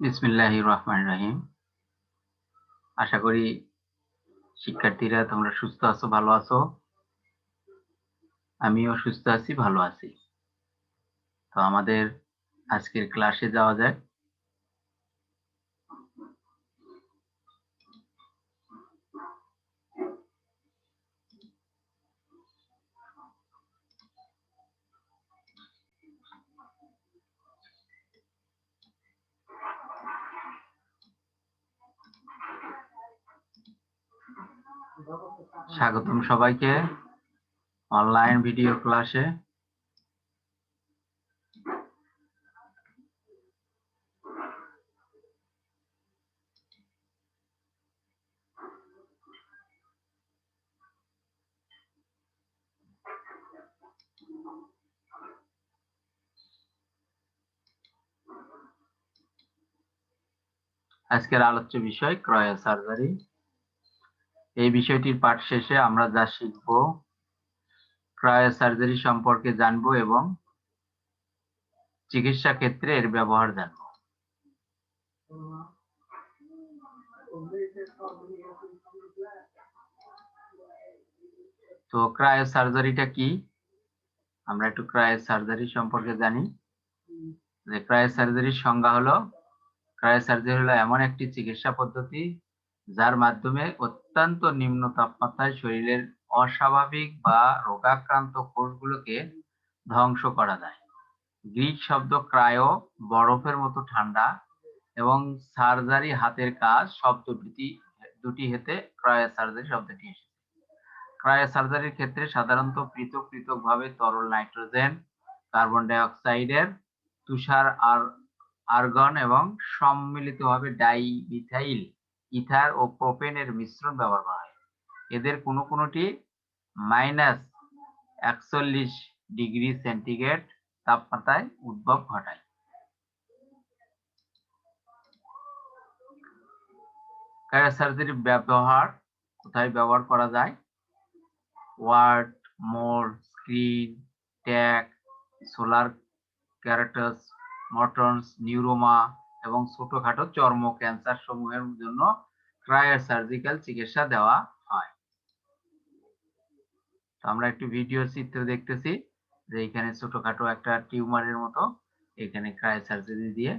বিসমিল্লাহ রহমান রাহিম আশা করি শিক্ষার্থীরা তোমরা সুস্থ আছো, ভালো আছো। আমিও সুস্থ আছি, ভালো আছি। তো আমাদের আজকের ক্লাসে যাওয়া যায় স্বাগতম সবাইকে অনলাইন ভিডিও ক্লাসে আজকের আলোচ্য বিষয় ক্রয় সার্জারি। এই বিষয়টির পাঠ শেষে আমরা যা শিখব, ক্রায়ো সার্জারি সম্পর্কে জানব এবং চিকিৎসা ক্ষেত্রে এর ব্যবহার জানব। তো ক্রায়ো সার্জারিটা কি? আমরা একটু ক্রায়ো সার্জারি সম্পর্কে জানি। যে ক্রায়ো সার্জারির সংজ্ঞা হলো, ক্রায়ো সার্জারি হলো এমন একটি চিকিৎসা পদ্ধতি যার মাধ্যমে অত্যন্ত নিম্ন তাপমাত্রায় শরীরের অস্বাভাবিক বা রোগাক্রান্ত কোষগুলোকে ধ্বংস করা যায়। গ্রিক শব্দ ক্রায়ো বরফের মতো ঠান্ডা এবং সার্জারি হাতের কাজ শব্দ দুটি দুটি হেতে ক্রায়ো সার্জারি শব্দটি এসেছে। ক্রায়ো সার্জারির ক্ষেত্রে সাধারণত পৃথক পৃথক ভাবে তরল নাইট্রোজেন, কার্বন ডাই অক্সাইডের তুষার আর, আর্গন এবং সম্মিলিতভাবে ডাইমিথাইল ইথার ও প্রোপেনের মিশ্রণ ব্যবহার করা হয়। এদের কোনো কোনোটি মাইনাস একচল্লিশ ডিগ্রি সেন্টিগ্রেড তাপমাত্রায় উদ্ভব ঘটায়। সার্জারির ব্যবহার কোথায় ব্যবহার করা যায়? Wart mole skin, tag, solar keratosis Morton's neuroma এবং ছোটখাটো চর্ম ক্যান্সার সমূহের জন্য ক্রায়ার সার্জিক্যাল চিকিৎসা দেওয়া হয়। তো আমরা একটি ভিডিও চিত্র দেখতেছি যে এখানে ছোটখাটো একটা টিউমারের মতো এখানে ক্রায়ো সার্জারি দিয়ে।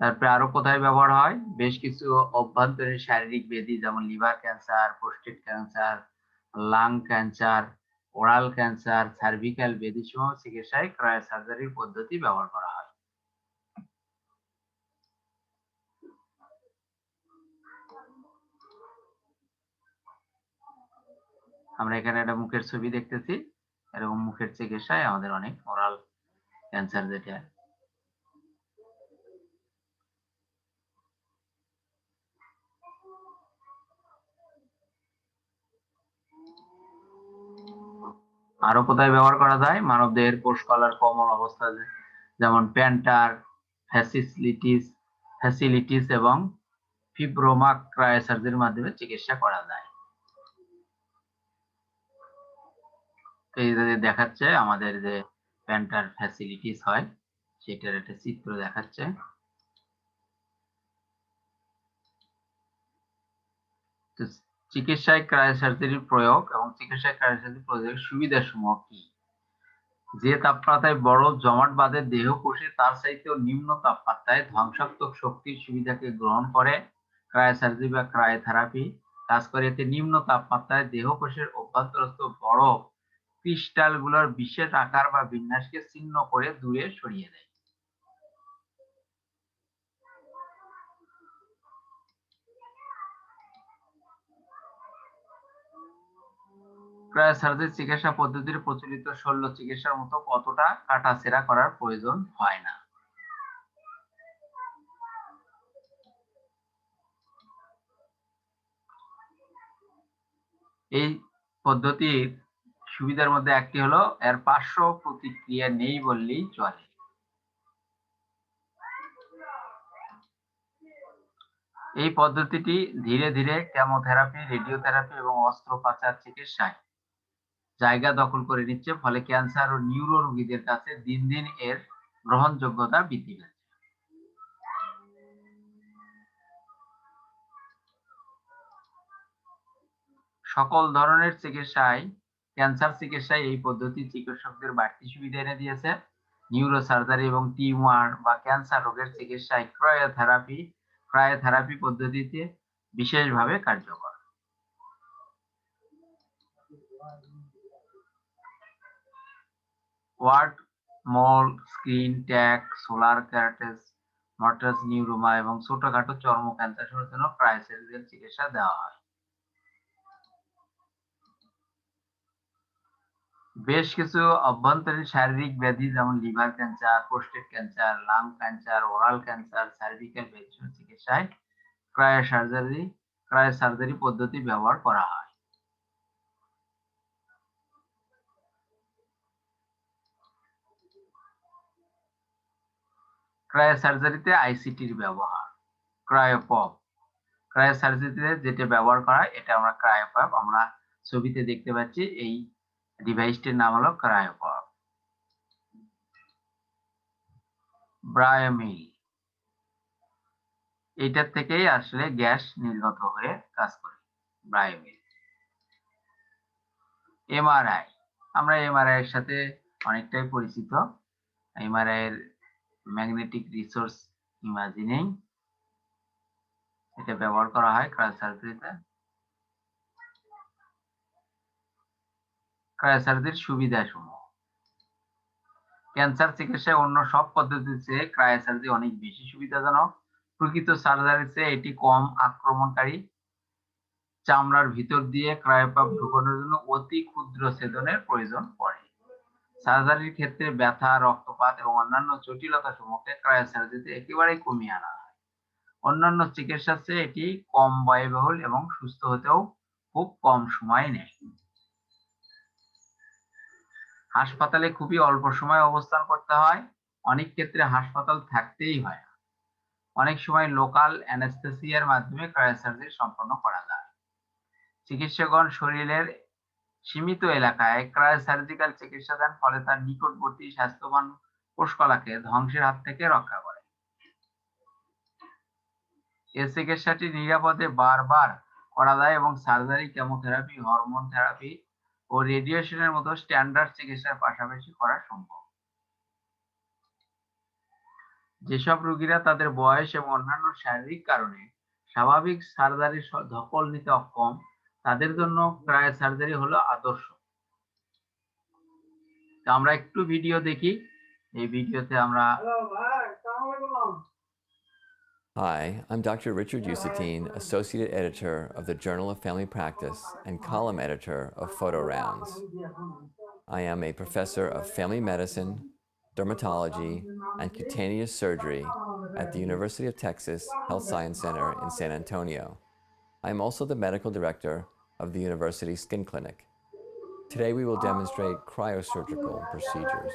তারপরে আরও কোথায় ব্যবহার হয়? বেশ কিছু অভ্যন্তরীণ শারীরিক ব্যাধি যেমন liver cancer prostate cancer lung cancer oral cancer cervical ব্যাধি সহ চিকিৎসায় ক্রায়ো সার্জারির পদ্ধতি ব্যবহার করা হয়। আমরা এখানে একটা মুখের ছবি দেখতেছি। এরকম মুখের চিকিৎসায় আমাদের অনেক ওরাল ক্যান্সার যেটা আরও কোথায় ব্যবহার করা যায়? মানব দেহের কোষ কলার কমল অবস্থা যেমন প্যান্টার, ফ্যাসিলিটিস ফ্যাসিলিটিস এবং ফিব্রোমা ক্রায়োসার্জির মাধ্যমে চিকিৎসা করা যায়। এই দেখাচ্ছে আমাদের যে প্যান্টার ফ্যাসিলিটিস হয়, সেটার একটা চিত্র দেখাচ্ছে। চিকিৎসায় ক্রায়োসার্জারির প্রয়োগ এবং চিকিৎসায় ক্রায়োসার্জারি প্রয়োগের সুবিধা সমূহ কি? যে তাপমাত্রায় বরফ জমাট বাঁধে দেহ কোষে তার চাইতেও নিম্ন তাপমাত্রায় ধ্বংসাত্মক শক্তির সুবিধাকে গ্রহণ করে ক্রায়োসার্জারি বা ক্রায়োথেরাপি। কাজ করে এতে নিম্ন তাপমাত্রায় দেহ কোষের অভ্যন্তরস্থ বরফ ক্রিস্টালগুলোর বিশেষ আকার বা বিন্যাসকে ছিন্ন করে দূরে সরিয়ে দেয়। ক্রায়োসার্জারি চিকিৎসা পদ্ধতির প্রচলিত শল্য চিকিৎসার মতো কতটা কাটাছেঁড়া করার প্রয়োজন হয় না। এই পদ্ধতির সুবিধার মধ্যে একটি হলো, এর পার্শ্ব প্রতিক্রিয়া নেই বললেই চলে। এই পদ্ধতিটি ধীরে ধীরে কেমোথেরাপি, রেডিওথেরাপি এবং অস্ত্রোপচার চিকিৎসায় জায়গা দখল করে নিচ্ছে, ফলে ক্যান্সার ও নিউরো রোগীদের কাছে দিন দিন এর গ্রহণযোগ্যতা বৃদ্ধি পেয়েছে সকল ধরনের চিকিৎসায় ক্যান্সার চিকিৎসায় এই পদ্ধতি চিকিৎসকদের বাড়তি সুবিধা এনে দিয়েছে। নিউরোসার্জারি এবং টিউমার বা ক্যান্সার রোগের চিকিৎসায় ক্রায়োথেরাপি ক্রায়োথেরাপি পদ্ধতিতে বিশেষভাবে কার্যকর। Wart mole skin tag solar keratosis Morton's neuroma এবং ছোটখাটো চর্ম ক্যান্সার জন্য ক্রায়োসেরিয়াল চিকিৎসা দেওয়া হয়। বেশ কিছু অভ্যন্তরীণ শারীরিক ব্যাধি যেমন liver cancer prostate cancer lung cancer oral cancer cervical ব্যাধির চিকিৎসায় ক্রায়োসার্জারি ক্রায়োসার্জারি পদ্ধতি ব্যবহার করা হয়। ক্রায়োসার্জারিতে আইসিটির ব্যবহার, ক্রায়োপপ। ক্রায়োসার্জারিতে যেটা ব্যবহার করা হয়, এটা আমরা ক্রায়োপপ। আমরা ছবিতে দেখতে পাচ্ছি, এই ডিভাইসটির নাম হলো ক্রায়োপপ। ব্রায়োমিল। এইটার থেকেই আসলে গ্যাস নির্গত হয়ে কাজ করে, ব্রায়োমিল। এমআরআই। আমরা এমআরআই এর সাথে অনেকটাই পরিচিত। এমআরআই এর ম্যাগনেটিক রিসোর্স ইমাজিনিং এটা ব্যবহার করা হয় ক্রায়োসার্জারিতে ক্রায়োসার্জারির সুবিধা সমূহ ক্যান্সার চিকিৎসায় অন্য সব পদ্ধতির চেয়ে ক্রায়োসার্জারি অনেক বেশি সুবিধাজনক। প্রকৃত সার্জারির চেয়ে এটি কম আক্রমণকারী। চামড়ার ভিতর দিয়ে ক্রায়োপাপ ঢুকানোর জন্য অতি ক্ষুদ্র ছেদনের প্রয়োজন পড়ে। সার্জারির ক্ষেত্রে ব্যথা, রক্তপাত এবং অন্যান্য জটিলতা সমূহকে ক্রায়োসার্জারিতে একেবারেই কমিয়ে আনা হয়। অন্যান্য চিকিৎসার চেয়ে এটি কম ব্যয়বহুল এবং সুস্থ হতেও খুব কম সময় নেয়। হাসপাতালে খুবই অল্প সময় অবস্থান করতে হয়। অনেক ক্ষেত্রে হাসপাতাল থাকতেই হয় অনেক সময় লোকাল অ্যানেস্থেসিয়ার মাধ্যমে ক্রায়োসার্জারি সম্পন্ন করা যায়। চিকিৎসকগণ শরীরের সীমিত এলাকায় ক্রায়োসার্জিক্যাল চিকিৎসা দেন ফলে তার নিকটবর্তী স্বাস্থ্যবান কোষকলাকে ধ্বংসের হাত থেকে রক্ষা করে। এ চিকিৎসাটি নিরাপদে বারবার করা যায় এবং সার্জারি, কেমোথেরাপি, হরমোন থেরাপি ও রেডিয়েশনের মতো স্ট্যান্ডার্ড চিকিৎসার পাশাপাশি করা সম্ভব। যেসব রোগীরা তাদের বয়স এবং অন্যান্য শারীরিক কারণে স্বাভাবিক সার্জারি ধকল নিতে অক্ষম তাদের জন্য ক্রায় সার্জারি হলো আদর্শ আমরা একটু ভিডিও দেখি এই ভিডিওতে আমরা Hi, I'm Dr. Richard Usatine, Associate Editor of the Journal of Family Practice and column editor of Photo Rounds. I am a professor of family medicine, dermatology, and cutaneous surgery at the University of Texas Health Science Center in San Antonio. I am also the medical director of the University Skin Clinic. Today we will demonstrate cryosurgical procedures.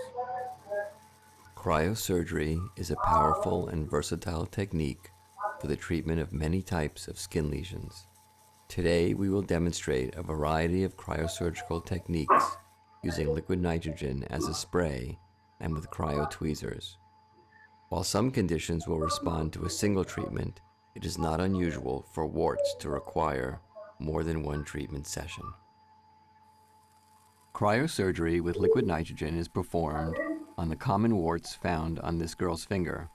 Cryosurgery is a powerful and versatile technique for the treatment of many types of skin lesions. Today we will demonstrate a variety of cryosurgical techniques using liquid nitrogen as a spray and with cryo tweezers. While some conditions will respond to a single treatment, it is not unusual for warts to require more than one treatment session. Cryosurgery with liquid nitrogen is performed on the common warts found on this girl's finger.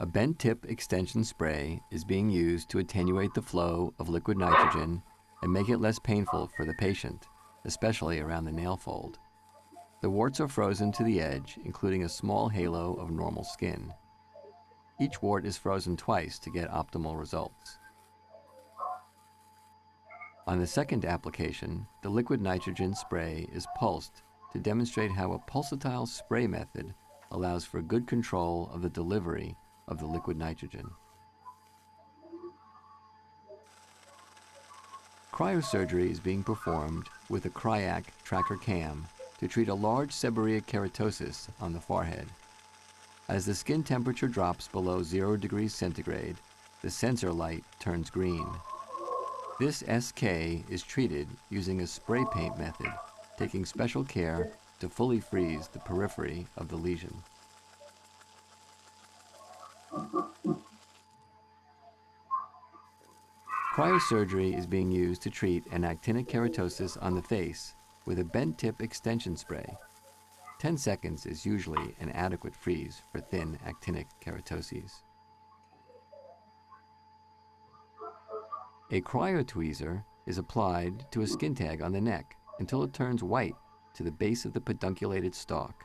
A bent tip extension spray is being used to attenuate the flow of liquid nitrogen and make it less painful for the patient, especially around the nail fold. The warts are frozen to the edge, including a small halo of normal skin. Each wart is frozen twice to get optimal results. On the second application, the liquid nitrogen spray is pulsed to demonstrate how a pulsatile spray method allows for good control of the delivery of the liquid nitrogen. Cryosurgery is being performed with a Cryac tracker cam to treat a large seborrheic keratosis on the forehead. As the skin temperature drops below 0 degrees centigrade, the sensor light turns green. This SK is treated using a spray paint method, taking special care to fully freeze the periphery of the lesion. Cryosurgery is being used to treat an actinic keratosis on the face with a bent tip extension spray 10 seconds is usually an adequate freeze for thin actinic keratoses. A cryotweezer is applied to a skin tag on the neck until it turns white to the base of the pedunculated stalk.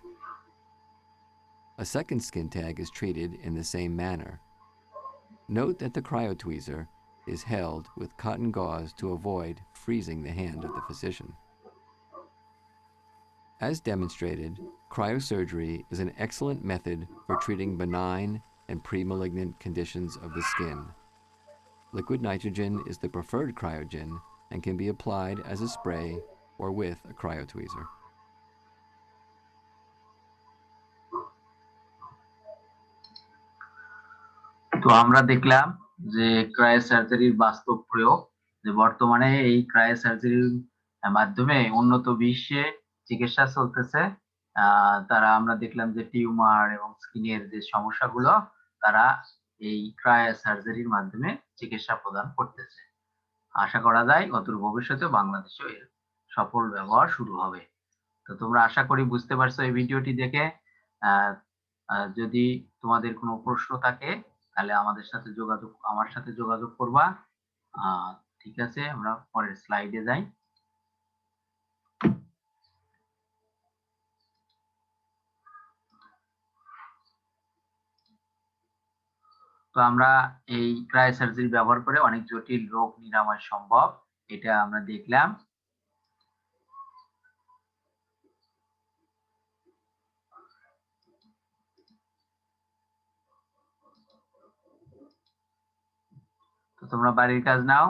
A second skin tag is treated in the same manner. Note that the cryotweezer is held with cotton gauze to avoid freezing the hand of the physician. As demonstrated, cryosurgery is an excellent method for treating benign and premalignant conditions of the skin. Liquid nitrogen is the preferred cryogen and can be applied as a spray or with a cryotweezer. তো আমরা দেখলাম যে ক্রায়োসার্জারির বাস্তব প্রয়োগ যে বর্তমানে এই ক্রায়োসার্জারির মাধ্যমে উন্নত বিশ্বে চিকিৎসা চলতেছে। তারা আমরা দেখলাম যে টিউমার এবং স্কিনের যে সমস্যাগুলো, তারা এই ক্রায়োসার্জারির মাধ্যমে চিকিৎসা প্রদান করতেছে। আশা করা যায় অদূর ভবিষ্যতে বাংলাদেশেও এর সফল ব্যবহার শুরু হবে। তো তোমরা আশা করি বুঝতে পারছ এই ভিডিওটি দেখে। যদি তোমাদের কোনো প্রশ্ন থাকে, তাহলে আমাদের সাথে যোগাযোগ, আমার সাথে যোগাযোগ করবা। ঠিক আছে, আমরা পরের স্লাইডে যাই। তো আমরা এই ক্রায়োসার্জারি ব্যবহার করে অনেক জটিল রোগ নিরাময় সম্ভব, এটা আমরা দেখলাম। তো তোমরা বাড়ির কাজ নাও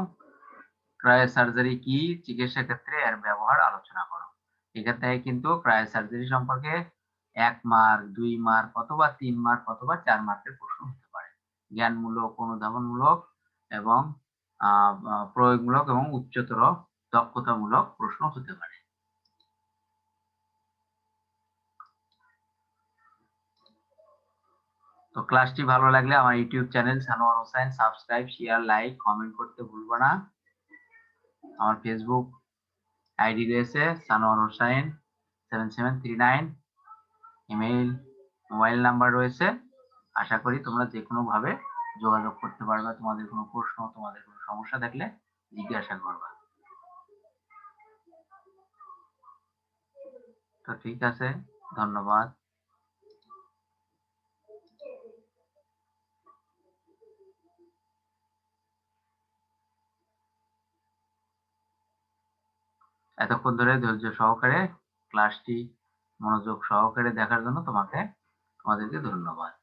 ক্রায়োসার্জারি কি চিকিৎসা ক্ষেত্রে এর ব্যবহার আলোচনা করো। থেকে কিন্তু ক্রায়োসার্জারি সম্পর্কে এক মার্ক, দুই মার্ক অথবা তিন মার্ক অথবা চার মার্কের প্রশ্ন। জ্ঞানমূলক, অনুধাবনমূলক এবং প্রয়োগমূলক এবং উচ্চতর দক্ষতামূলক প্রশ্ন হতে পারে। তো ক্লাসটি ভালো লাগলে আমার YouTube channel Sanowar Hossain, subscribe, share, like, comment করতে ভুলবো না। আমার ফেসবুক আইডি রয়েছে Sanowar Hossain seven seven three nine email mobile number রয়েছে। আশা করি তোমরা যে কোনো ভাবে যোগাযোগ করতে পারবে, তোমাদের কোনো প্রশ্ন, তোমাদের কোনো সমস্যা থাকলে জিজ্ঞাসা করবা। তো ঠিক আছে, ধন্যবাদ। এতক্ষণ ধরে ধৈর্য সহকারে ক্লাসটি মনোযোগ সহকারে দেখার জন্য তোমাকে, তোমাদেরকে ধন্যবাদ।